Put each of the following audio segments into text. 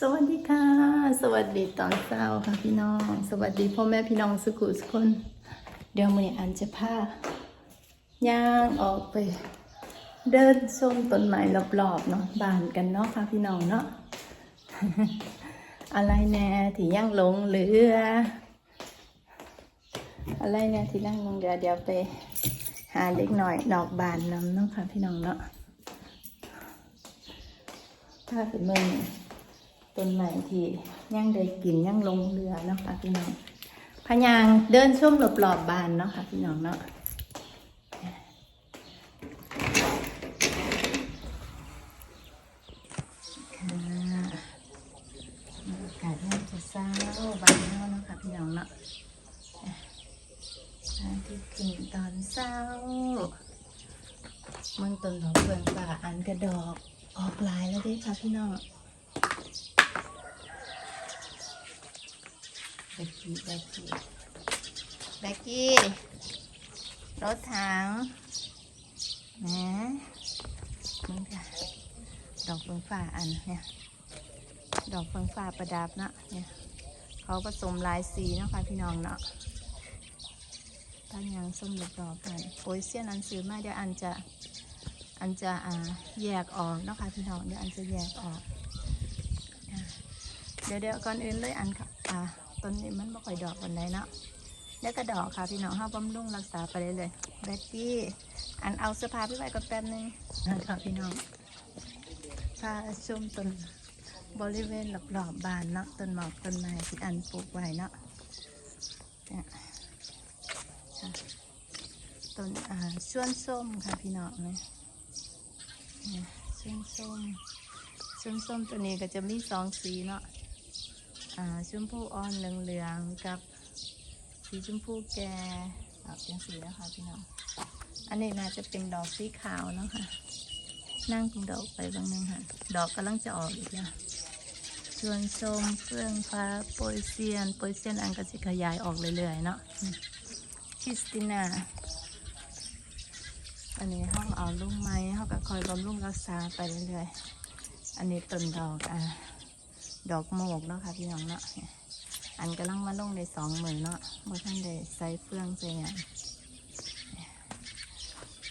สวัสดีค่ะ สวัสดีตอนเช้าค่ะพี่น้อง สวัสดีพ่อแม่พี่น้องสุขุสุคน เดี๋ยวมื้อนี้อันจะพาย่างออกไป เดินชมต้นไม้รอบๆเนาะบ้านกันเนาะค่ะพี่น้องเนาะอะไรแน่ที่ยังลงเหลือ อะไรแน่ที่ยังลงเหลือเดี๋ยวไป หาเล็กหน่อยดอกบานน้ำเนาะค่ะพี่น้องเนาะถ้าเป็นเมือง ต้นไม้ที่ยังได้กินยังลงเรือเนาะค่ะพี่น้องพะยางเดินชมรอบๆบบ้านเนาะค่ะพี่น้องเนาะอากาศน่าจะเศร้าบานเนาะเนาะค่ะพี่น้องเนาะอาทิตย์ขึ้นตอนเศร้าเมืองต้นของเฟืองป่าอันกระดอกออกลายแล้วด้วยค่ะพี่น้องแบ กกี้แบกกี้แบกกี้รถถังแหมมึงค่ะดอกเฟืองฟ้าอันเนี่ยดอกเฟืองฟ้าประดับเนาะเนี่ยเขาผสมหลายสีเนาะค่ะพี่น้องเนาะตั้งยังส้มดอกดอกกันโอ้ยเสี้ยนอันซื้อมาเดี๋ยวอันจะอันจะอ่าแยกออกเนาะค่ะพี่น้องเดี๋ยวอันจะแยกออกเดี๋ยวเดี๋ยวก่อนอื่นเลยอันค่ะอ่า ต้นนี้มันไม่ค่อยดอกวันใดเนาะเดี๋ยวก็ดอกค่ะพี่น้องห้าบำรุงรักษาไปเลยเลยแบ็กกี้อันเอาเสื้อผ้าพี่ไปก่อนแป๊บนึงนะคะพี่น้องพาชมต้นบริเวณรอบๆบ้านเนาะต้นหมอกต้นไม้ที่อันปลูกไว้เนาะต้นอ่าชวนส้มค่ะพี่น้องเนี่ยเนี่ยชวนส้มชวนส้มตัวนี้ก็จะมีสองสีเนาะ ชมพูอ่อนเหลืองๆกับสีชมพูแก่ออกเป็นสีแล้วค่ะพี่น้อง อันนี้น่าจะเป็นดอกสีขาวเนาะค่ะ นั่งกินดอกไปบางนึงค่ะ ดอกกำลังจะออกอีกแล้วส่วนชมเฟื่องฟ้าโปยเซียนโปยเซียนอันก็จะขยายออกเรื่อยๆเนาะคริสติน่าอันนี้ห้องเอาลูกไม้เขาก็คอยบำรุงรักษาไปเรื่อยๆ อันนี้ต้นดอกอ่า ดอกโมกเนาะค่ะพี่น้องเนาะอันกำลังมาลงในสองหมื่นเนาะเมื่อท่านได้ใส่เฟื่องใส่ยัง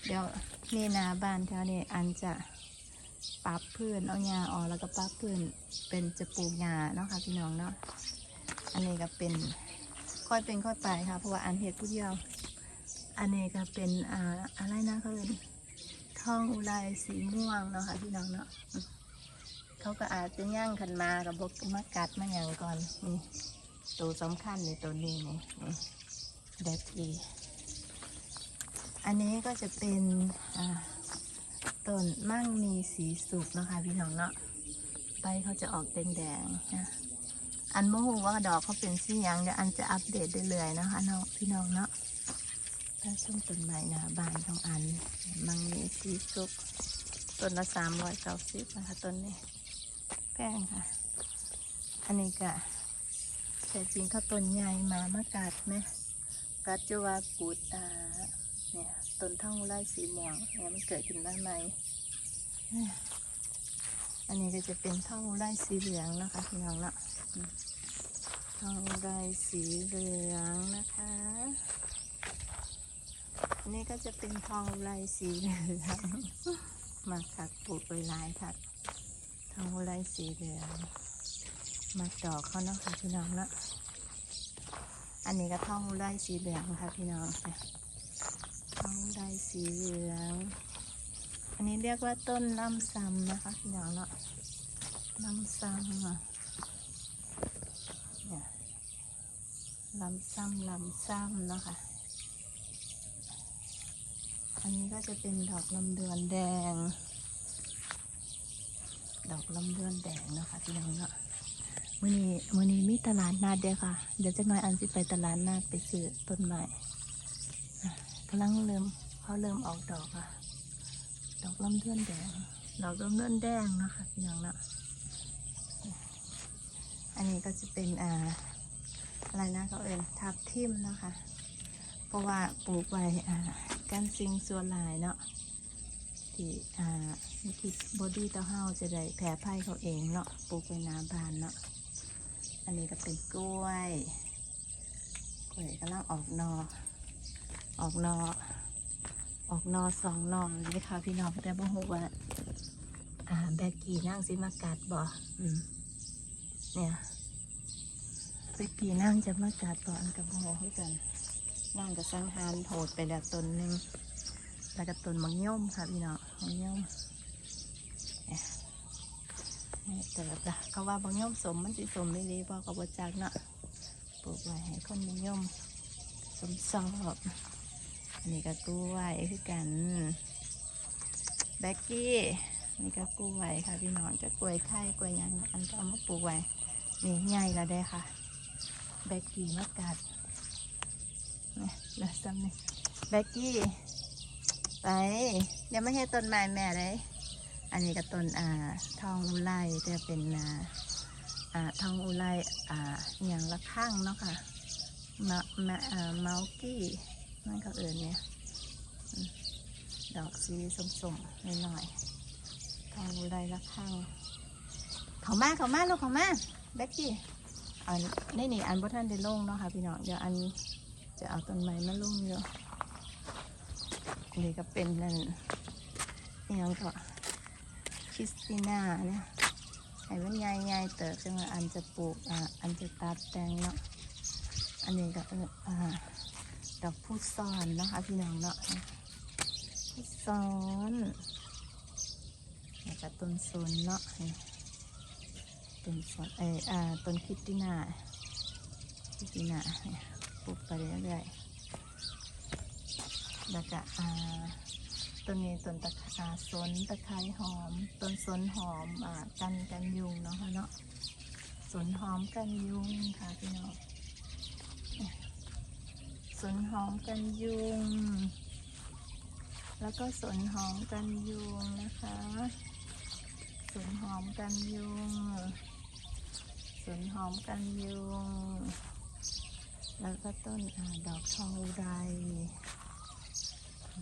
เดี๋ยวนี่นาบ้านแถวนี้อันจะปรับพื้นเอาหญ้าออกแล้วก็ปรับพื้นเป็นจะปลูกหญ้าเนาะค่ะพี่น้องเนาะอันนี้ก็เป็นค่อยเป็นค่อยไปค่ะเพราะว่าอันเห็ดผู้เดียว อันนี้ก็เป็นอ่าอะไรนะเขาเรียกทองอุไรสีม่วงเนาะค่ะพี่น้องเนาะ เขาก็อาจจะย่างขันมากับบกมากัดมาอย่างก่อนนี่ตัวสำคัญในตัวนี้นี่นี่เด็ดอีอันนี้ก็จะเป็นต้นมั่งมีสีสุกนะคะพี่น้องเนาะใบเขาจะออกแดงๆนะอันโมโหว่าดอกเขาเป็นสียังเดี๋ยวอันจะอัปเดตเรื่อยๆนะคะน้องพี่น้องเนาะถ้าส้มต้นใหม่นะบานของอัน มั่งมีสีสุกต้นละสามร้อยเก้าสิบนะคะต้นนี้ แพงค่ะ อันนี้ก็แต่จริงเขาต้นใหญ่มามะกัดไหมกัดจะว่ากูดอ่าเนี่ยต้นท่องไร่สีม่วงเนี่ยมันเกิดขึ้นมานในอันนี้ก็จะเป็นท่องไร่สีเหลืองนะคะพี่น้องเนาะอืมท่องไร่สีเหลืองนะคะอันนี้ก็จะเป็นท่องไร่สีเหลืองมาถักปลูกไว้หลายถัก ท่องไร่สีเหลืองมาดอกเขาเนาะค่ะพี่น้องเนาะอันนี้ก็ท่องไร่สีเหลืองค่ะพี่น้องค่ะท้องได้สีเหลือง อันนี้เรียกว่าต้นลำซ้ำนะคะพี่น้องเนาะลำซ้ำอะเนี่ลำซ้ำลำซ้ำนะคะอันนี้ก็จะเป็นดอกลำดวนแดง ดอกลำดวนแดงนะคะพี่น้องเนาะมื่อนี้มื่อนี้มีตลาดนัดเด้อค่ะ เดี๋ยวจะน้อยอันสิไปตลาดนัดไปซื้อต้นไม้กำลังเริ่มเขาเริ่มออกดอกอะดอกลำเลื่อนแดง ดอกลำเลื่อนแดงนะคะพี่น้องเนาะอันนี้ก็จะเป็นอ่าอะไรนะเขาเอ่ยทับทิมนะคะ เพราะว่าปลูกไว้อ่ากันซิงส่วนหลายเนาะ ที่อ่าวิธีบอดี้เต้าเฮาจะได้แผ่ไผ่เขาเองเนาะปลูกไว้น้าบ้านเนาะอันนี้ก็เป็นกล้วยกล้วยกำลังออกนอ ออกนอ ออกนอสองนอเลยค่ะพี่น้องแต่บ่ฮู้ว่าอ่าแบกกี้นั่งสิมากัดบ่อืมเนี่ยแบกกี้นั่งจะมากัดบ่อันกับบ่ฮู้คือกันนั่งกับสังหารโหดไปแล้วตนหนึ่งแล้วก็ตนมังย่อมค่ะพี่น้อง มังโยมเนี่ยนี่เติบละเขาว่าบางโยมสมมันสิสมไม่ดีบอกกับบจักเนาะปลูกไว้ให้คนมังย่อมสมสอบอันนี้ก็กล้วยคือกันแบกกี้นี่ก็กล้วยค่ะพี่น้องจะกล้วยไข่กล้วยยังอันก็เอามาปลูกไว้นี่ใหญ่แล้วได้ค่ะแบกกี้มะกัดนี่ยเหลือซ้ำนึ่แบ็กกี้ ไปเดี๋ยวไม่ใช่ต้นไม้แม่เลย อันนี้ก็ต้นอ่าทองอุไรจะเป็นอ่าอ่าทองอุไรอ่าอย่างละข้างเนาะค่ะมามาอ่าเมากี้นั่นก็เอิญเนี่ยดอกสีส้มๆหน่อยๆทองอุไรละข้างเขามาเขามาลูกเขามาแบ็กกี้อันนี่นี่อันบ่ท่านได้ลงเนาะค่ะพี่น้องเดี๋ยวอันจะเอาต้นไม้มาลุ่มเยอะ นี่ก็เป็นนั่นอิหยังก็คริสติน่าเนี่ยให้มันใหญ่ๆเติบจังว่าอันจะปลูกอ่าอันจะตัดแตงเนาะอันนี้ก็เอออ่าดอกพุซ้อนเนาะคะพี่น้องเนาะพุซ้อนแล้วก็ต้นโซนเนาะต้นโซนเอออ่าต้นคริสติน่าคริสติน่าปลูกไปเรื่อยๆ แล้วก็อ่าต้นนี้ต้นตะไคร้สนตะไคร้หอม ต้นสนหอมอ่ากันกันยุงเนาะเนาะสนหอมกันยุงค่ะพี่น้องสนหอมกันยุง แล้วก็สนหอมกันยุงนะคะสนหอมกันยุงสนหอมกันยุง แล้วก็ต้นอดอกทองอุไร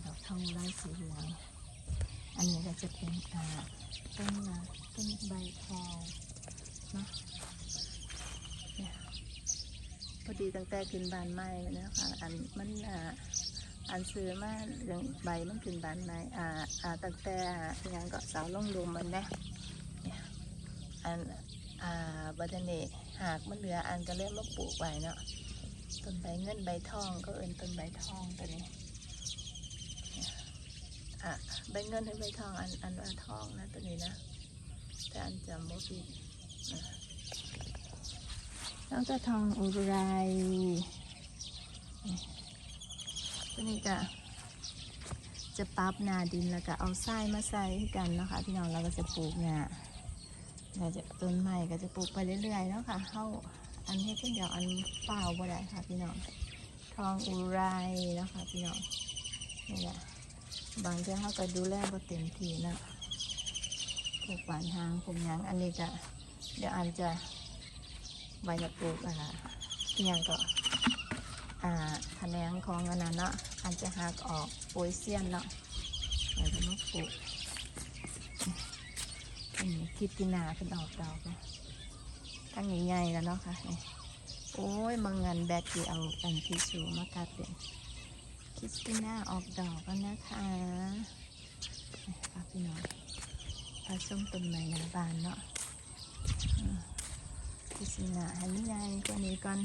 ดอกทองอุไรสีเหลือง อันนี้ก็จะเป็นต้นละต้นใบทองนะพอดีตั้งแต่ขึ้นบานไม้นะคะอันมันอ่าอันซื้อมาเรื่องใบมันขึ้นบานไม้อ่าอ่าตั้งแต่อ่าอหยังก็สาวลงลมมันนะเนี่ยอันอ่าบัดนี้หากมันเหลืออันก็เลยมาปลูกไว้เนาะต้นใบเงินใบทองก็เอินต้นใบทองตัวนี้ อะใบเงินให้ใบทองอันอันว่าทองนะตัวนี้นะแต่อันจำบ่ผิดนะแล้วก็ทองอุไรนี่ตัวนี้ก็จะปรับหนาดินแล้วก็เอาทรายมาใส่ให้กันเนาะคะพี่น้องเราก็จะปลูกเนี่ยเราจะต้นไม้ก็จะปลูกไปเรื่อยๆเนาะค่ะเข้าอันนี้เพิ่งเดี๋ยวอันเปล่าบ่ได้ค่ะพี่น้องทองอุไรนะคะพี่น้องนี่แหละ บางเจ้าเขาก็ดูแลบ่เต็มที่นะปลูกหวานหางผมยังอันนี้ก็เดี๋ยวอันจะใบจะปลูกอ่าที่ยังก็อ่าแขนงของอันนั้นเนาะอันจะหักออกโปยเซียนเนาะเดี๋ยวจะมาปลูกนี่คิดกินาเป็นออกดอกนะทั้งใหญ่ๆแล้วเนาะค่ะโอ้ยมังเงินแบกที่เอาอันที่สูมากัดเป็น คิสติน่าออกดอกแล้วนะคะนี่ค่ะพี่น้องผสมต้นไม้หนาบานเนาะคิสติน่าหันใหญ่กว่านี้ก่อน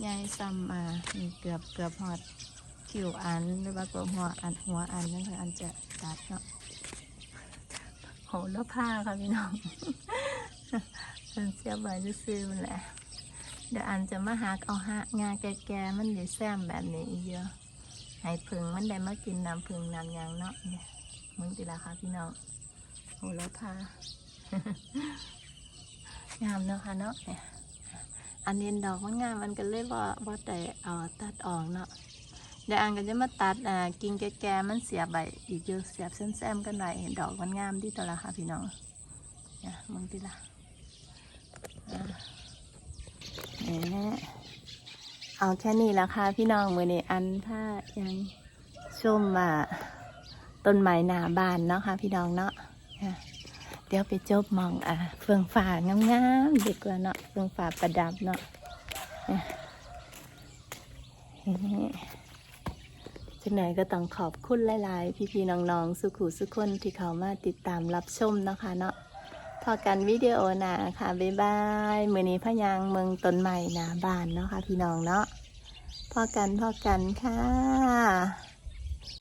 ใหญ่ซ้ำมามีเกือบเกือบหอดคิวอันหรือว่าเกือบหัวอันหัวอันนั่นคืออันจะตัดเนาะโหแล้วผ้าค่ะพี่น้องมันเสียบไว้ซื้อมันแหละเดี๋ยวอันจะมาหักเอาหะงาแก่ๆมันได้แซมแบบนี้อีกเยอะ ให้ผึ่งมันได้มากินน้ำผึ่งน้ำยางเนาะเนี่ยมึงติละค่ะพี่น้องโอ้แล้วค่ะงามเนาะค่ะเนาะเนี่ยอันนี้ดอกมันงามมันก็เลยว่าว่าแต่เอาตัดออกเนาะเดี๋ยวอันก็จะมาตัดอ่ากิ่งแก่ๆมันเสียใบอีกเยอะเสียบแซมๆกันหน่อยเห็นดอกมันงามดีตัวละค่ะพี่น้องเนี่ยมึงติละแหม เอาแค่นี้ละค่ะพี่น้องมือนี้อันถ้ายังชมมาต้นไม้หนาบานเนาะค่ะพี่น้องเนาะเดี๋ยวไปจบมองอะเฟืองฝางามๆดีกว่าเนาะเฟืองฝาประดับเนาะอะนี่จังไหนก็ต้องขอบคุณหลาย ๆ พี่ๆน้อง ๆ สุขุสุขคนที่เขามาติดตามรับชมเนาะคะเนาะ พอกันวิดีโอหนาค่ะ บ๊ายบาย มือนี้พยางเมืองต้นใหม่หนาบานเนาะค่ะพี่น้องเนาะพอกันพอกันค่ะ